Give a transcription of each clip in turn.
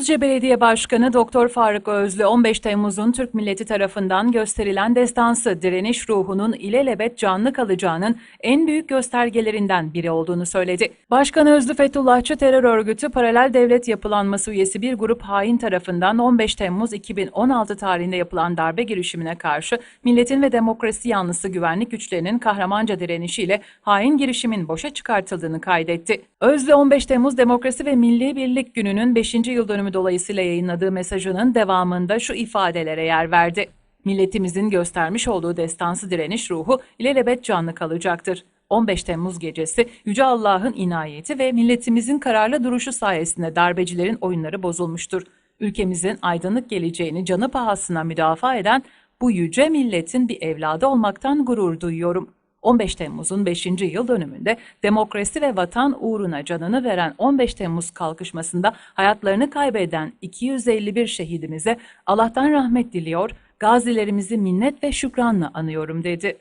Düzce Belediye Başkanı Doktor Faruk Özlü 15 Temmuz'un Türk milleti tarafından gösterilen destansı direniş ruhunun ilelebet canlı kalacağının en büyük göstergelerinden biri olduğunu söyledi. Başkan Özlü Fethullahçı terör örgütü paralel devlet yapılanması üyesi bir grup hain tarafından 15 Temmuz 2016 tarihinde yapılan darbe girişimine karşı milletin ve demokrasi yanlısı güvenlik güçlerinin kahramanca direnişiyle hain girişimin boşa çıkartıldığını kaydetti. Özlü 15 Temmuz Demokrasi ve Milli Birlik Günü'nün 5. yıl dönümü dolayısıyla yayınladığı mesajının devamında şu ifadelere yer verdi. Milletimizin göstermiş olduğu destansı direniş ruhu ilelebet canlı kalacaktır. 15 Temmuz gecesi Yüce Allah'ın inayeti ve milletimizin kararlı duruşu sayesinde darbecilerin oyunları bozulmuştur. Ülkemizin aydınlık geleceğini canı pahasına müdafaa eden bu yüce milletin bir evladı olmaktan gurur duyuyorum. 15 Temmuz'un 5. yıl dönümünde demokrasi ve vatan uğruna canını veren 15 Temmuz kalkışmasında hayatlarını kaybeden 251 şehidimize Allah'tan rahmet diliyor, gazilerimizi minnet ve şükranla anıyorum dedi.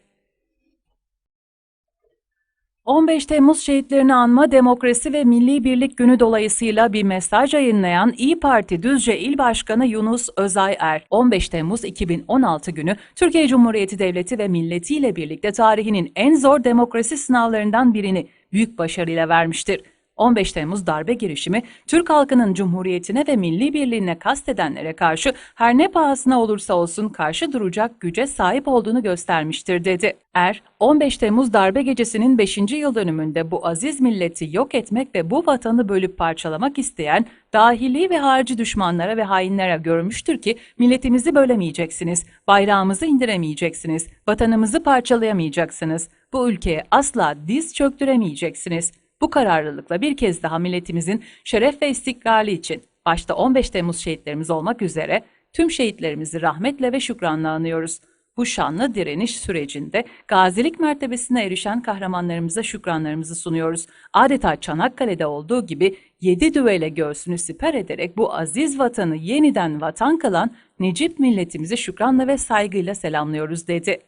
15 Temmuz şehitlerini anma Demokrasi ve Milli Birlik Günü dolayısıyla bir mesaj yayınlayan İyi Parti Düzce İl Başkanı Yunus Özay Er, 15 Temmuz 2016 günü Türkiye Cumhuriyeti Devleti ve milletiyle birlikte tarihinin en zor demokrasi sınavlarından birini büyük başarıyla vermiştir. 15 Temmuz darbe girişimi Türk halkının cumhuriyetine ve milli birliğine kastedenlere karşı her ne pahasına olursa olsun karşı duracak güce sahip olduğunu göstermiştir dedi. Er, 15 Temmuz darbe gecesinin 5. yıl dönümünde bu aziz milleti yok etmek ve bu vatanı bölüp parçalamak isteyen dahili ve harici düşmanlara ve hainlere görmüştür ki milletimizi bölemeyeceksiniz, bayrağımızı indiremeyeceksiniz, vatanımızı parçalayamayacaksınız. Bu ülkeye asla diz çöktüremeyeceksiniz. Bu kararlılıkla bir kez daha milletimizin şeref ve istiklali için başta 15 Temmuz şehitlerimiz olmak üzere tüm şehitlerimizi rahmetle ve şükranla anıyoruz. Bu şanlı direniş sürecinde gazilik mertebesine erişen kahramanlarımıza şükranlarımızı sunuyoruz. Adeta Çanakkale'de olduğu gibi yedi düvele göğsünü siper ederek bu aziz vatanı yeniden vatan kılan Necip milletimizi şükranla ve saygıyla selamlıyoruz dedi.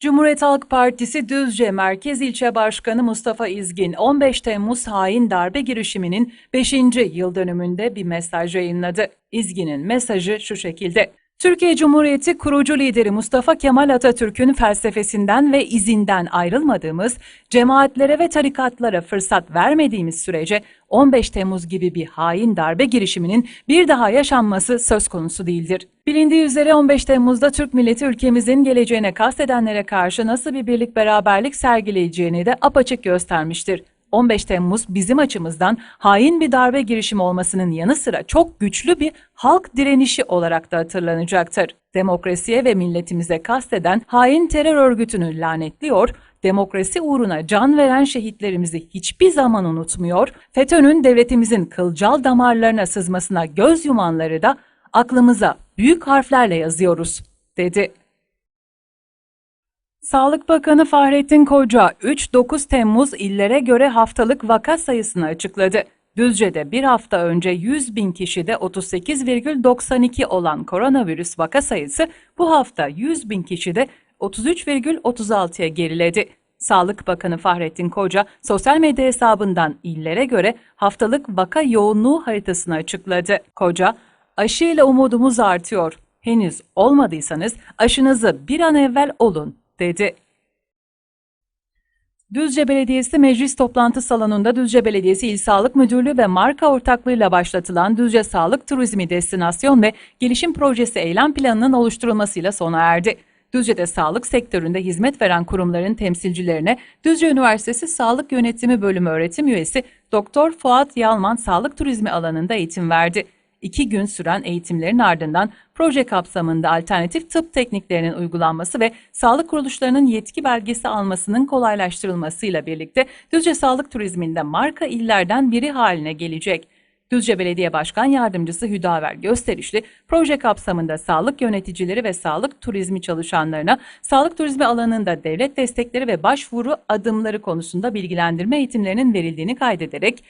Cumhuriyet Halk Partisi Düzce Merkez İlçe Başkanı Mustafa İzgin 15 Temmuz hain darbe girişiminin 5. yıl dönümünde bir mesaj yayınladı. İzgin'in mesajı şu şekilde. Türkiye Cumhuriyeti kurucu lideri Mustafa Kemal Atatürk'ün felsefesinden ve izinden ayrılmadığımız, cemaatlere ve tarikatlara fırsat vermediğimiz sürece 15 Temmuz gibi bir hain darbe girişiminin bir daha yaşanması söz konusu değildir. Bilindiği üzere 15 Temmuz'da Türk milleti ülkemizin geleceğine kastedenlere karşı nasıl bir birlik beraberlik sergileyeceğini de apaçık göstermiştir. 15 Temmuz bizim açımızdan hain bir darbe girişimi olmasının yanı sıra çok güçlü bir halk direnişi olarak da hatırlanacaktır. Demokrasiye ve milletimize kasteden hain terör örgütünü lanetliyor, demokrasi uğruna can veren şehitlerimizi hiçbir zaman unutmuyor, FETÖ'nün devletimizin kılcal damarlarına sızmasına göz yumanları da aklımıza büyük harflerle yazıyoruz, dedi. Sağlık Bakanı Fahrettin Koca 3-9 Temmuz illere göre haftalık vaka sayısını açıkladı. Düzce'de bir hafta önce 100 bin kişide 38,92 olan koronavirüs vaka sayısı bu hafta 100 bin kişide 33,36'ya geriledi. Sağlık Bakanı Fahrettin Koca sosyal medya hesabından illere göre haftalık vaka yoğunluğu haritasını açıkladı. Koca, aşıyla umudumuz artıyor. Henüz olmadıysanız aşınızı bir an evvel olun dedi. Düzce Belediyesi Meclis Toplantı Salonu'nda Düzce Belediyesi İl Sağlık Müdürlüğü ve marka ortaklığıyla başlatılan Düzce Sağlık Turizmi Destinasyon ve Gelişim Projesi eylem planının oluşturulmasıyla sona erdi. Düzce'de sağlık sektöründe hizmet veren kurumların temsilcilerine Düzce Üniversitesi Sağlık Yönetimi Bölümü öğretim üyesi Doktor Fuat Yalman sağlık turizmi alanında eğitim verdi. İki gün süren eğitimlerin ardından proje kapsamında alternatif tıp tekniklerinin uygulanması ve sağlık kuruluşlarının yetki belgesi almasının kolaylaştırılmasıyla birlikte Düzce Sağlık Turizminde marka illerden biri haline gelecek. Düzce Belediye Başkan Yardımcısı Hüdaver Gösterişli, proje kapsamında sağlık yöneticileri ve sağlık turizmi çalışanlarına sağlık turizmi alanında devlet destekleri ve başvuru adımları konusunda bilgilendirme eğitimlerinin verildiğini kaydederek,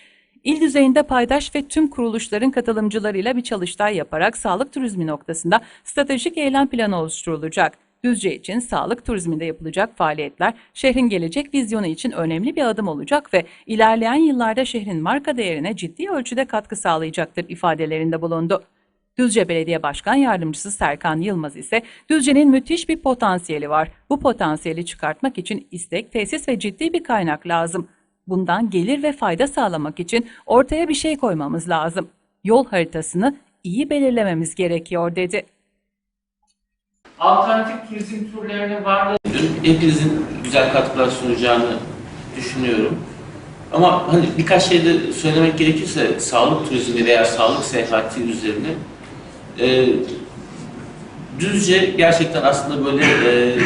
İl düzeyinde paydaş ve tüm kuruluşların katılımcılarıyla bir çalıştay yaparak sağlık turizmi noktasında stratejik eylem planı oluşturulacak. Düzce için sağlık turizminde yapılacak faaliyetler şehrin gelecek vizyonu için önemli bir adım olacak ve ilerleyen yıllarda şehrin marka değerine ciddi ölçüde katkı sağlayacaktır ifadelerinde bulundu. Düzce Belediye Başkan Yardımcısı Serkan Yılmaz ise Düzce'nin müthiş bir potansiyeli var. Bu potansiyeli çıkartmak için istek, tesis ve ciddi bir kaynak lazım. Bundan gelir ve fayda sağlamak için ortaya bir şey koymamız lazım. Yol haritasını iyi belirlememiz gerekiyor dedi. alternatif turizm türlerinin varlığı Hepinizin güzel katkılar sunacağını düşünüyorum. Ama hani birkaç şey de söylemek gerekirse sağlık turizmi veya sağlık seyahati üzerine e, Düzce gerçekten aslında böyle e,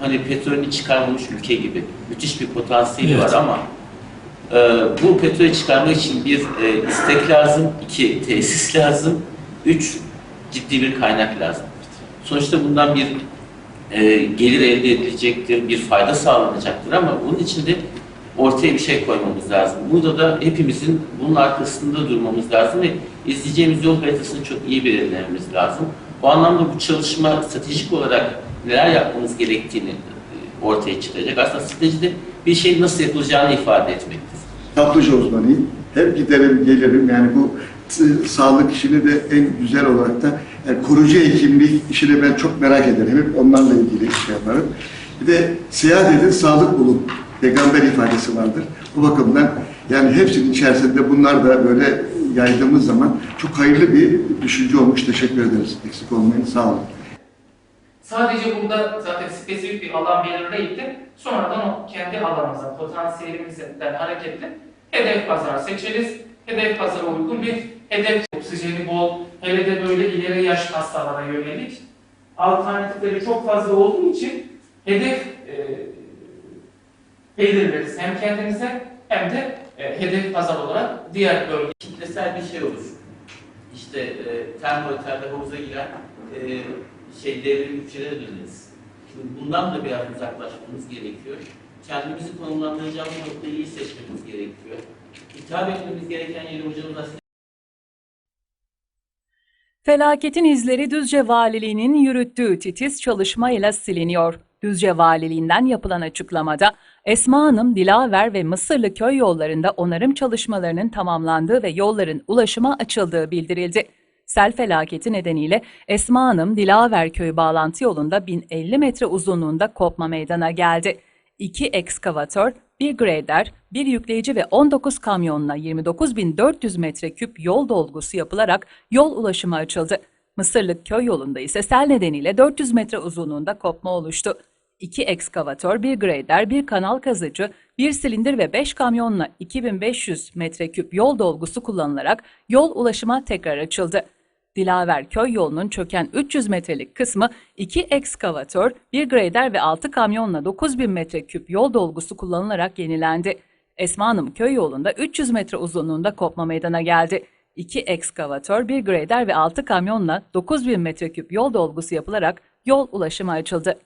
hani petrolünü çıkarmamış ülke gibi müthiş bir potansiyeli var ama e, bu petrolü çıkarmak için bir e, istek lazım, iki tesis lazım, üç ciddi bir kaynak lazım. Sonuçta bundan bir e, gelir elde edilecektir, bir fayda sağlanacaktır ama bunun için de ortaya bir şey koymamız lazım. Burada da hepimizin bunun arkasında durmamız lazım ve izleyeceğimiz yol haritasını çok iyi belirlememiz lazım. Bu anlamda bu çalışma stratejik olarak neler yapmamız gerektiğini e, ortaya çıkacak. Aslında stratejide bir şey nasıl yapılacağını ifade etmektir. Tatlıcı uzmanıyım. Hep giderim gelirim yani bu s- sağlık işini de en güzel olarak da yani koruyucu hekimlik işini ben çok merak ederim. Hep onlarla ilgili şey yaparım. Bir de seyahat edin sağlık bulun. Peygamber ifadesi vardır. Bu bakımdan yani hepsinin içerisinde bunlar da böyle yaydığımız zaman çok hayırlı bir düşünce olmuş. Teşekkür ederiz. Eksik olmayın. Sağ olun. Sadece burada zaten spesifik bir alan belirleyip sonradan o kendi alanımıza, potansiyelimizden hareketle hedef pazar seçeriz. Hedef pazara uygun bir hedef oksijeni bol, hele de böyle ileri yaş hastalara yönelik alternatifleri çok fazla olduğu için hedef e, belirleriz hem kendimize hem de e, hedef pazar olarak diğer bölge kitlesel bir şey olur. İşte e, termotelde havuza giren e, şey devrim ülkelere döneriz. Bundan da biraz uzaklaşmamız gerekiyor. Kendimizi konumlandıracağımız noktayı iyi seçmemiz gerekiyor. Hitap etmemiz gereken yeri hocamız aslında Felaketin izleri Düzce Valiliği'nin yürüttüğü titiz çalışmayla siliniyor. Düzce Valiliğinden yapılan açıklamada Esma Hanım, Dilaver ve Mısırlı köy yollarında onarım çalışmalarının tamamlandığı ve yolların ulaşıma açıldığı bildirildi. Sel felaketi nedeniyle Esma Hanım, Dilaver köyü bağlantı yolunda 1050 metre uzunluğunda kopma meydana geldi. İki ekskavatör, bir grader, bir yükleyici ve 19 kamyonla 29.400 metreküp yol dolgusu yapılarak yol ulaşımı açıldı. Mısırlık köy yolunda ise sel nedeniyle 400 metre uzunluğunda kopma oluştu. İki ekskavatör, bir grader, bir kanal kazıcı, bir silindir ve 5 kamyonla 2500 metreküp yol dolgusu kullanılarak yol ulaşıma tekrar açıldı. Dilaver köy yolunun çöken 300 metrelik kısmı 2 ekskavatör, 1 grader ve 6 kamyonla 9000 metreküp yol dolgusu kullanılarak yenilendi. Esma Hanım köy yolunda 300 metre uzunluğunda kopma meydana geldi. 2 ekskavatör, 1 grader ve 6 kamyonla 9000 metreküp yol dolgusu yapılarak yol ulaşımı açıldı.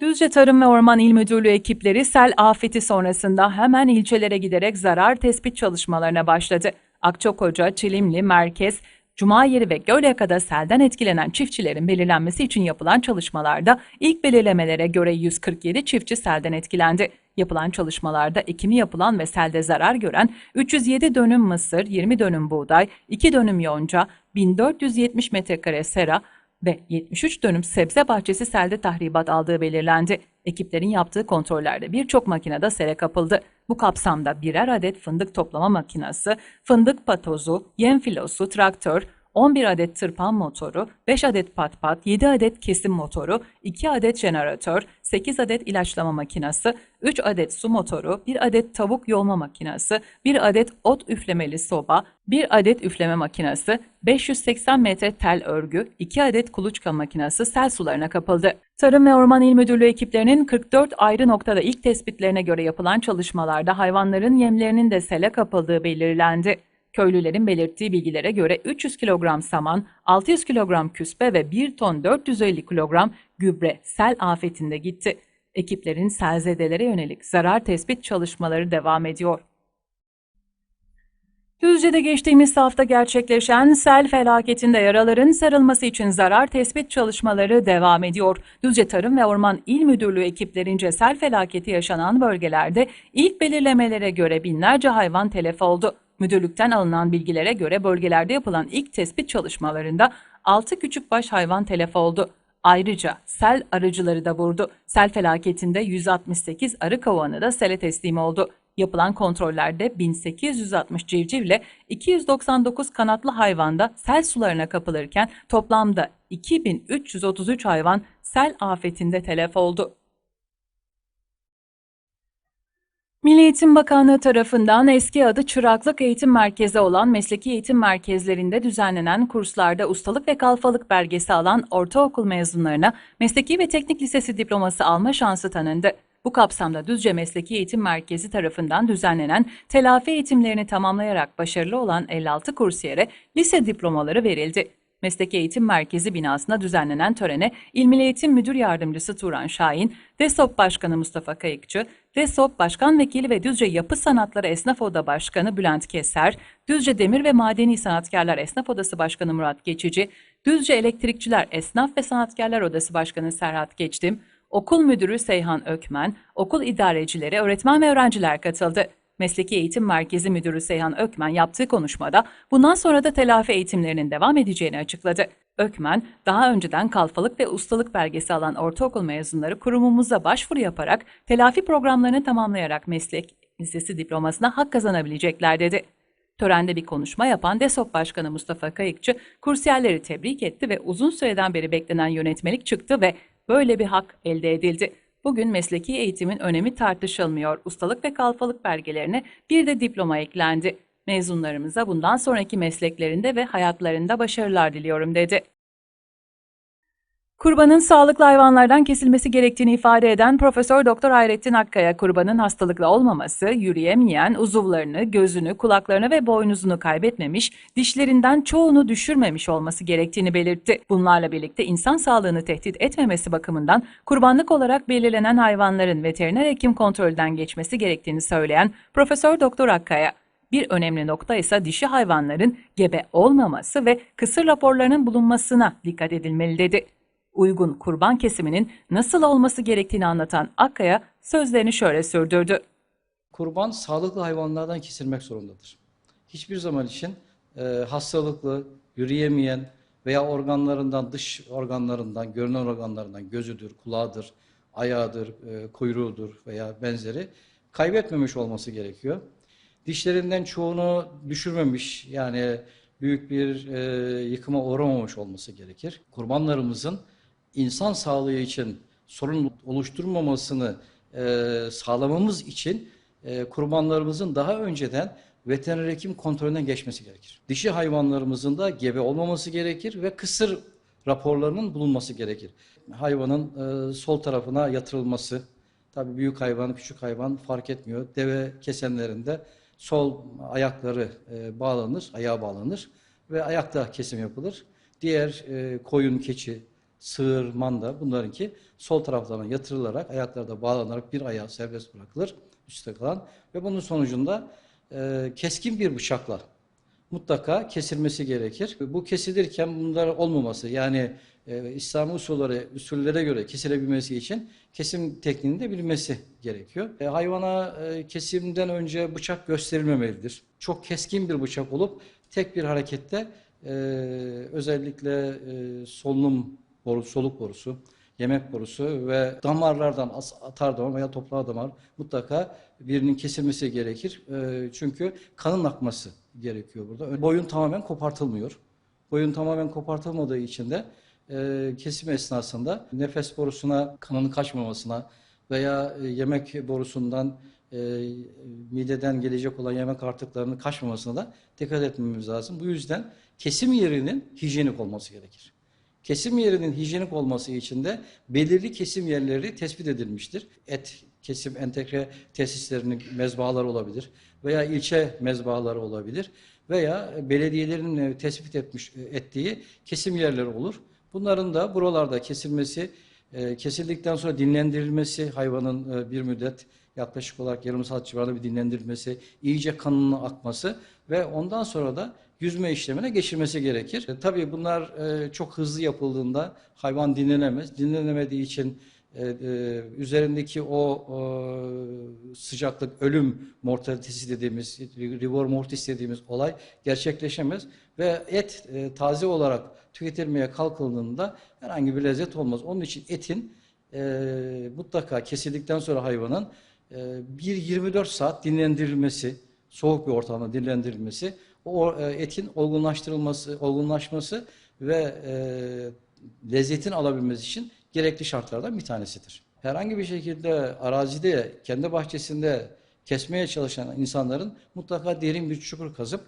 Düzce Tarım ve Orman İl Müdürlüğü ekipleri sel afeti sonrasında hemen ilçelere giderek zarar tespit çalışmalarına başladı. Akçakoca, Çilimli, Merkez, Cumayeri ve Gölyaka'da selden etkilenen çiftçilerin belirlenmesi için yapılan çalışmalarda ilk belirlemelere göre 147 çiftçi selden etkilendi. Yapılan çalışmalarda ekimi yapılan ve selde zarar gören 307 dönüm mısır, 20 dönüm buğday, 2 dönüm yonca, 1470 metrekare sera, ve 73 dönüm sebze bahçesi selde tahribat aldığı belirlendi. Ekiplerin yaptığı kontrollerde birçok makinede sere kapıldı. Bu kapsamda birer adet fındık toplama makinesi, fındık patozu, yem filosu, traktör, 11 adet tırpan motoru, 5 adet patpat, 7 adet kesim motoru, 2 adet jeneratör, 8 adet ilaçlama makinesi, 3 adet su motoru, 1 adet tavuk yolma makinesi, 1 adet ot üflemeli soba, 1 adet üfleme makinesi, 580 metre tel örgü, 2 adet kuluçka makinesi sel sularına kapıldı. Tarım ve Orman İl Müdürlüğü ekiplerinin 44 ayrı noktada ilk tespitlerine göre yapılan çalışmalarda hayvanların yemlerinin de sele kapıldığı belirlendi. Köylülerin belirttiği bilgilere göre 300 kilogram saman, 600 kilogram küspe ve 1 ton 450 kilogram gübre sel afetinde gitti. Ekiplerin selzedelere yönelik zarar tespit çalışmaları devam ediyor. Düzce'de geçtiğimiz hafta gerçekleşen sel felaketinde yaraların sarılması için zarar tespit çalışmaları devam ediyor. Düzce Tarım ve Orman İl Müdürlüğü ekiplerince sel felaketi yaşanan bölgelerde ilk belirlemelere göre binlerce hayvan telef oldu. Müdürlükten alınan bilgilere göre bölgelerde yapılan ilk tespit çalışmalarında 6 küçükbaş hayvan telef oldu. Ayrıca sel arıcıları da vurdu. Sel felaketinde 168 arı kovanı da sele teslim oldu. Yapılan kontrollerde 1860 civciv ile 299 kanatlı hayvan da sel sularına kapılırken toplamda 2333 hayvan sel afetinde telef oldu. Milli Eğitim Bakanlığı tarafından eski adı Çıraklık Eğitim Merkezi olan mesleki eğitim merkezlerinde düzenlenen kurslarda ustalık ve kalfalık belgesi alan ortaokul mezunlarına mesleki ve teknik lisesi diploması alma şansı tanındı. Bu kapsamda Düzce Mesleki Eğitim Merkezi tarafından düzenlenen telafi eğitimlerini tamamlayarak başarılı olan 56 kursiyere lise diplomaları verildi. Mesleki Eğitim Merkezi binasında düzenlenen törene İl Milli Eğitim Müdür Yardımcısı Turan Şahin, DESOP Başkanı Mustafa Kayıkçı, DESOP Başkan Vekili ve Düzce Yapı Sanatları Esnaf Oda Başkanı Bülent Keser, Düzce Demir ve Madeni Sanatkarlar Esnaf Odası Başkanı Murat Geçici, Düzce Elektrikçiler Esnaf ve Sanatkarlar Odası Başkanı Serhat Geçtim, Okul Müdürü Seyhan Ökmen, okul idarecileri, öğretmen ve öğrenciler katıldı. Mesleki Eğitim Merkezi Müdürü Seyhan Ökmen yaptığı konuşmada bundan sonra da telafi eğitimlerinin devam edeceğini açıkladı. Ökmen, daha önceden kalfalık ve ustalık belgesi alan ortaokul mezunları kurumumuza başvuru yaparak telafi programlarını tamamlayarak meslek lisesi diplomasına hak kazanabilecekler dedi. Törende bir konuşma yapan DESOP Başkanı Mustafa Kayıkçı, kursiyerleri tebrik etti ve uzun süreden beri beklenen yönetmelik çıktı ve böyle bir hak elde edildi. Bugün mesleki eğitimin önemi tartışılmıyor. Ustalık ve kalfalık belgelerine bir de diploma eklendi. Mezunlarımıza bundan sonraki mesleklerinde ve hayatlarında başarılar diliyorum dedi. Kurbanın sağlıklı hayvanlardan kesilmesi gerektiğini ifade eden Profesör Doktor Hayrettin Akkaya, kurbanın hastalıklı olmaması, yürüyemeyen, uzuvlarını, gözünü, kulaklarını ve boynuzunu kaybetmemiş, dişlerinden çoğunu düşürmemiş olması gerektiğini belirtti. Bunlarla birlikte insan sağlığını tehdit etmemesi bakımından kurbanlık olarak belirlenen hayvanların veteriner hekim kontrolden geçmesi gerektiğini söyleyen Profesör Doktor Akkaya, bir önemli nokta ise dişi hayvanların gebe olmaması ve kısır raporlarının bulunmasına dikkat edilmeli dedi. Uygun kurban kesiminin nasıl olması gerektiğini anlatan Akkaya sözlerini şöyle sürdürdü. Kurban sağlıklı hayvanlardan kesilmek zorundadır. Hiçbir zaman için e, hastalıklı, yürüyemeyen veya organlarından, dış organlarından, görünen organlarından, gözüdür, kulağıdır, ayağıdır, e, kuyruğudur veya benzeri kaybetmemiş olması gerekiyor. Dişlerinden çoğunu düşürmemiş yani büyük bir e, yıkıma uğramamış olması gerekir. Kurbanlarımızın insan sağlığı için sorun oluşturmamasını e, sağlamamız için e, kurbanlarımızın daha önceden veteriner hekim kontrolünden geçmesi gerekir. Dişi hayvanlarımızın da gebe olmaması gerekir ve kısır raporlarının bulunması gerekir. Hayvanın e, sol tarafına yatırılması, tabii büyük hayvan, küçük hayvan fark etmiyor. Deve kesenlerinde sol ayakları e, bağlanır, ayağa bağlanır ve ayakta kesim yapılır. Diğer e, koyun, keçi, sığır, manda bunlarınki sol taraflarına yatırılarak ayakları da bağlanarak bir ayağı serbest bırakılır üstte kalan ve bunun sonucunda e, keskin bir bıçakla mutlaka kesilmesi gerekir. Bu kesilirken bunlar olmaması yani e, İslami usulleri, usullere göre kesilebilmesi için kesim tekniğini de bilmesi gerekiyor. E, hayvana e, kesimden önce bıçak gösterilmemelidir. Çok keskin bir bıçak olup tek bir harekette e, özellikle e, solunum borusu, soluk borusu, yemek borusu ve damarlardan atar damar veya toprağa damar mutlaka birinin kesilmesi gerekir. E, çünkü kanın akması gerekiyor burada. Boyun tamamen kopartılmıyor. Boyun tamamen kopartılmadığı için de e, kesim esnasında nefes borusuna kanın kaçmamasına veya e, yemek borusundan e, mideden gelecek olan yemek artıklarının kaçmamasına da dikkat etmemiz lazım. Bu yüzden kesim yerinin hijyenik olması gerekir. Kesim yerinin hijyenik olması için de belirli kesim yerleri tespit edilmiştir. Et kesim entegre tesislerinin mezbahaları olabilir veya ilçe mezbahaları olabilir veya belediyelerin e, tespit etmiş e, ettiği kesim yerleri olur. Bunların da buralarda kesilmesi, e, kesildikten sonra dinlendirilmesi hayvanın bir müddet yaklaşık olarak yarım saat civarında bir dinlendirilmesi, iyice kanının akması ve ondan sonra da yüzme işlemine geçirmesi gerekir. E, tabii bunlar e, çok hızlı yapıldığında hayvan dinlenemez. Dinlenemediği için e, e, üzerindeki o e, sıcaklık ölüm mortalitesi dediğimiz rigor mortis dediğimiz olay gerçekleşemez ve et e, taze olarak tüketilmeye kalkıldığında herhangi bir lezzet olmaz. Onun için etin e, mutlaka kesildikten sonra hayvanın e, bir 24 saat dinlendirilmesi, soğuk bir ortamda dinlendirilmesi, o e, etin olgunlaştırılması, olgunlaşması ve e, lezzetin alabilmesi için gerekli şartlardan bir tanesidir. Herhangi bir şekilde arazide, kendi bahçesinde kesmeye çalışan insanların mutlaka derin bir çukur kazıp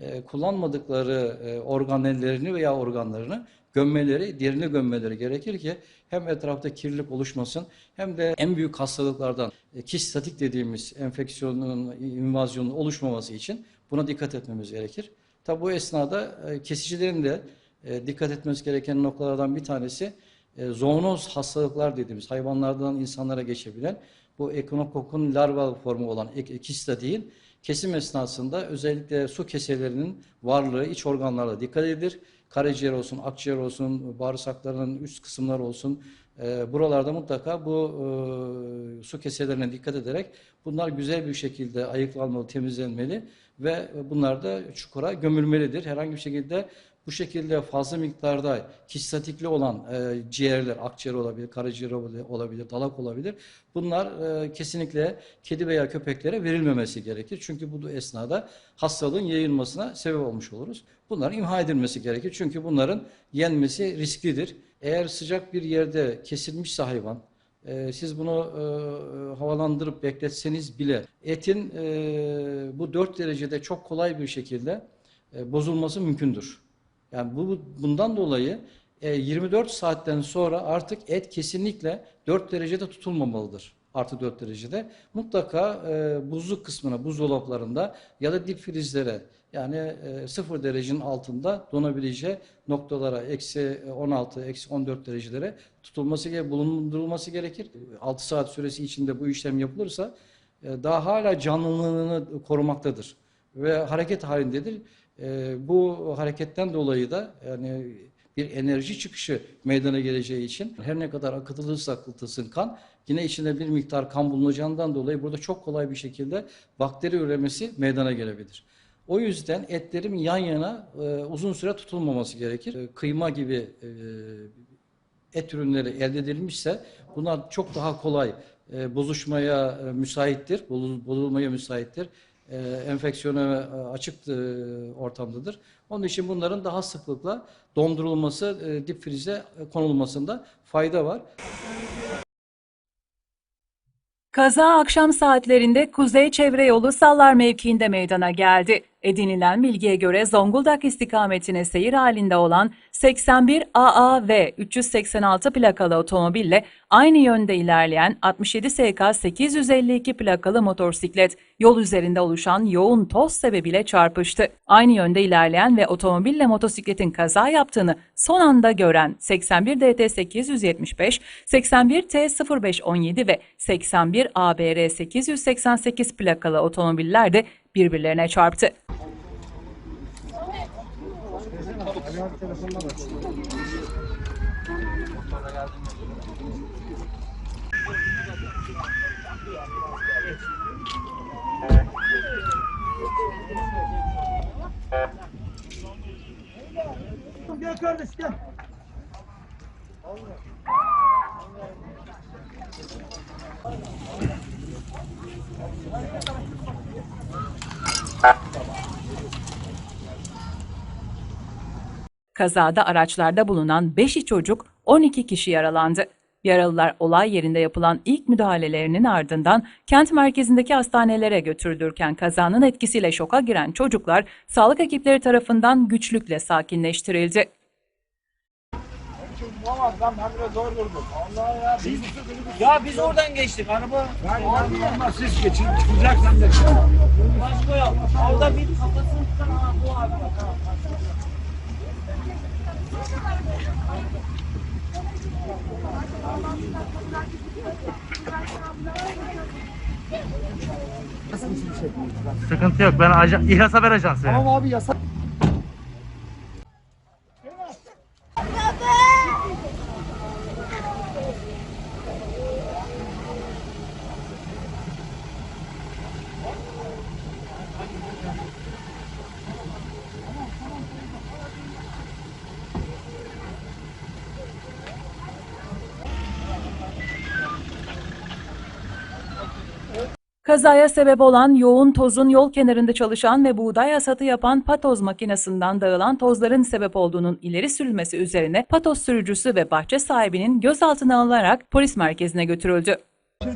e, kullanmadıkları e, organellerini veya organlarını gömmeleri, derine gömmeleri gerekir ki hem etrafta kirlilik oluşmasın hem de en büyük hastalıklardan e, kistatik dediğimiz enfeksiyonun, invazyonun oluşmaması için buna dikkat etmemiz gerekir. Tabi bu esnada e, kesicilerin de e, dikkat etmesi gereken noktalardan bir tanesi e, zoonoz hastalıklar dediğimiz hayvanlardan insanlara geçebilen bu ekinokokun larval formu olan ek- ekista değil, kesim esnasında özellikle su keselerinin varlığı iç organlarda dikkat edilir. Karaciğer olsun, akciğer olsun, bağırsaklarının üst kısımları olsun. e, buralarda mutlaka bu e, su keselerine dikkat ederek bunlar güzel bir şekilde ayıklanmalı, temizlenmeli ve bunlar da çukura gömülmelidir. Herhangi bir şekilde bu şekilde fazla miktarda kistatikli olan e, ciğerler, akciğer olabilir, karaciğer olabilir, dalak olabilir. Bunlar e, kesinlikle kedi veya köpeklere verilmemesi gerekir. Çünkü bu esnada hastalığın yayılmasına sebep olmuş oluruz. Bunların imha edilmesi gerekir. Çünkü bunların yenmesi risklidir. Eğer sıcak bir yerde kesilmişse hayvan, e, siz bunu e, havalandırıp bekletseniz bile etin e, bu 4 derecede çok kolay bir şekilde e, bozulması mümkündür. Yani bu bundan dolayı e, 24 saatten sonra artık et kesinlikle 4 derecede tutulmamalıdır. Artı 4 derecede. Mutlaka e, buzluk kısmına, buzdolaplarında ya da dip frizlere yani e, 0 derecenin altında donabileceği noktalara eksi 16, eksi 14 derecelere tutulması bulundurulması gerekir. 6 saat süresi içinde bu işlem yapılırsa e, daha hala canlılığını korumaktadır ve hareket halindedir. E, bu hareketten dolayı da yani bir enerji çıkışı meydana geleceği için her ne kadar akıtılırsa akıtılsın kan yine içinde bir miktar kan bulunacağından dolayı burada çok kolay bir şekilde bakteri üremesi meydana gelebilir. O yüzden etlerin yan yana e, uzun süre tutulmaması gerekir. E, kıyma gibi e, et ürünleri elde edilmişse bunlar çok daha kolay e, bozuşmaya e, müsaittir, bozul- bozulmaya müsaittir. E, enfeksiyona e, açık e, ortamdadır. Onun için bunların daha sıklıkla dondurulması, e, dip frize e, konulmasında fayda var. Kaza akşam saatlerinde Kuzey Çevre Yolu Sallar mevkiinde meydana geldi. Edinilen bilgiye göre Zonguldak istikametine seyir halinde olan 81 AA ve 386 plakalı otomobille aynı yönde ilerleyen 67 SK 852 plakalı motosiklet yol üzerinde oluşan yoğun toz sebebiyle çarpıştı. Aynı yönde ilerleyen ve otomobille motosikletin kaza yaptığını son anda gören 81 DT 875, 81 T 0517 ve 81 ABR 888 plakalı otomobiller de birbirlerine çarptı. Gel kardeş gel. Kazada araçlarda bulunan 5 çocuk 12 kişi yaralandı. Yaralılar olay yerinde yapılan ilk müdahalelerinin ardından kent merkezindeki hastanelere götürülürken kazanın etkisiyle şoka giren çocuklar sağlık ekipleri tarafından güçlükle sakinleştirildi. Ya biz oradan geçtik. Araba Ama siz geçin çıkacaksan da çıkın. başka yok. Orada bir kafasını tutan ha bu abi. Sıkıntı yok. Ben ajan, İHAS Haber Ajansı. Tamam abi yasak. Kazaya sebep olan yoğun tozun yol kenarında çalışan ve buğday hasatı yapan patoz makinesinden dağılan tozların sebep olduğunun ileri sürülmesi üzerine patoz sürücüsü ve bahçe sahibinin gözaltına alınarak polis merkezine götürüldü. Gel.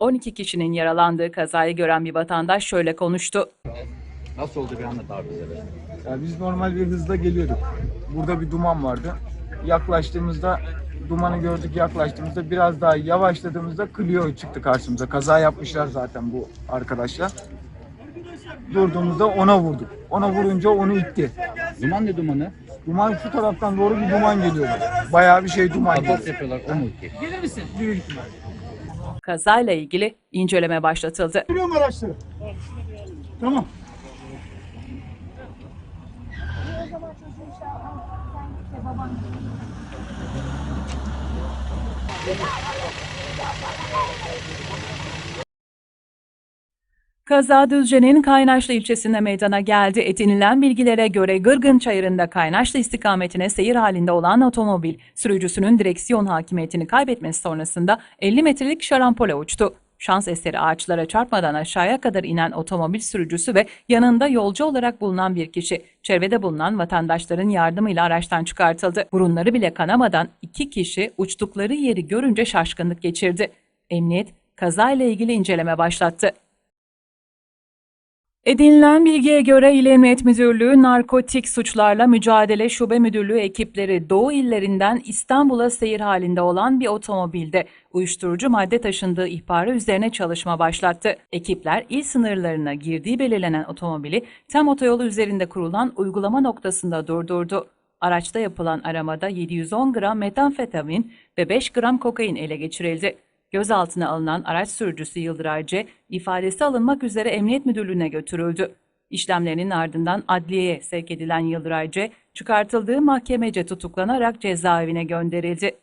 12 kişinin yaralandığı kazayı gören bir vatandaş şöyle konuştu. Nasıl oldu bir anlat abi bize de. Ya biz normal bir hızla geliyorduk. Burada bir duman vardı. Yaklaştığımızda dumanı gördük yaklaştığımızda biraz daha yavaşladığımızda Clio çıktı karşımıza. Kaza yapmışlar zaten bu arkadaşlar. Durduğumuzda ona vurduk. Ona vurunca onu itti. Duman ne dumanı? Duman şu taraftan doğru bir duman geliyor. Bayağı bir şey duman geliyor. yapıyorlar o mu ki? Büyük ihtimal. Kazayla ilgili inceleme başlatıldı. Duruyorum araçları. Tamam. Kaza Düzce'nin Kaynaşlı ilçesinde meydana geldi. Edinilen bilgilere göre Gırgın Çayırı'nda Kaynaşlı istikametine seyir halinde olan otomobil, sürücüsünün direksiyon hakimiyetini kaybetmesi sonrasında 50 metrelik şarampole uçtu. Şans eseri ağaçlara çarpmadan aşağıya kadar inen otomobil sürücüsü ve yanında yolcu olarak bulunan bir kişi, çevrede bulunan vatandaşların yardımıyla araçtan çıkartıldı. Burunları bile kanamadan iki kişi uçtukları yeri görünce şaşkınlık geçirdi. Emniyet, kazayla ilgili inceleme başlattı. Edinilen bilgiye göre İl Emniyet Müdürlüğü Narkotik Suçlarla Mücadele Şube Müdürlüğü ekipleri Doğu illerinden İstanbul'a seyir halinde olan bir otomobilde uyuşturucu madde taşındığı ihbarı üzerine çalışma başlattı. Ekipler il sınırlarına girdiği belirlenen otomobili tam otoyolu üzerinde kurulan uygulama noktasında durdurdu. Araçta yapılan aramada 710 gram metamfetamin ve 5 gram kokain ele geçirildi. Gözaltına alınan araç sürücüsü Yıldıray C. ifadesi alınmak üzere Emniyet Müdürlüğü'ne götürüldü. İşlemlerinin ardından adliyeye sevk edilen Yıldıray C. çıkartıldığı mahkemece tutuklanarak cezaevine gönderildi.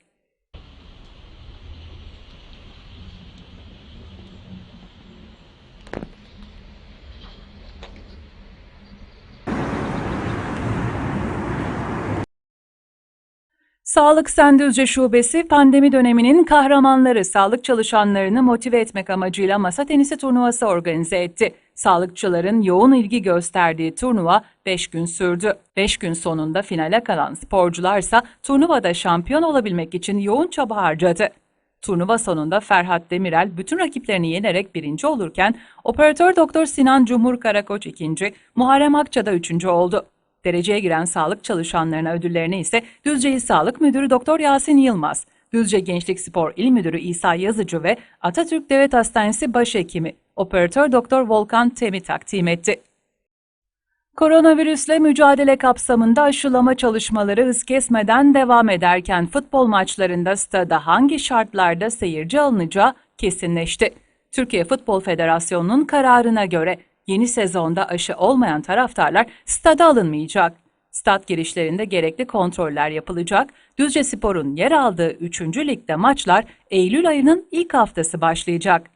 Sağlık Sendüzce Şubesi pandemi döneminin kahramanları sağlık çalışanlarını motive etmek amacıyla masa tenisi turnuvası organize etti. Sağlıkçıların yoğun ilgi gösterdiği turnuva 5 gün sürdü. 5 gün sonunda finale kalan sporcularsa turnuvada şampiyon olabilmek için yoğun çaba harcadı. Turnuva sonunda Ferhat Demirel bütün rakiplerini yenerek birinci olurken operatör Doktor Sinan Cumhur Karakoç ikinci, Muharrem Akça da üçüncü oldu. Dereceye giren sağlık çalışanlarına ödüllerini ise Düzce İl Sağlık Müdürü Doktor Yasin Yılmaz, Düzce Gençlik Spor İl Müdürü İsa Yazıcı ve Atatürk Devlet Hastanesi Başhekimi Operatör Doktor Volkan Temi takdim etti. Koronavirüsle mücadele kapsamında aşılama çalışmaları hız kesmeden devam ederken futbol maçlarında stada hangi şartlarda seyirci alınacağı kesinleşti. Türkiye Futbol Federasyonu'nun kararına göre yeni sezonda aşı olmayan taraftarlar stada alınmayacak. Stat girişlerinde gerekli kontroller yapılacak. Düzce Spor'un yer aldığı 3. ligde maçlar Eylül ayının ilk haftası başlayacak.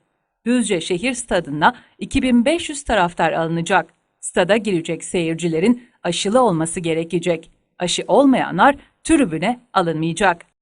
Düzce şehir stadına 2500 taraftar alınacak. Stada girecek seyircilerin aşılı olması gerekecek. Aşı olmayanlar tribüne alınmayacak.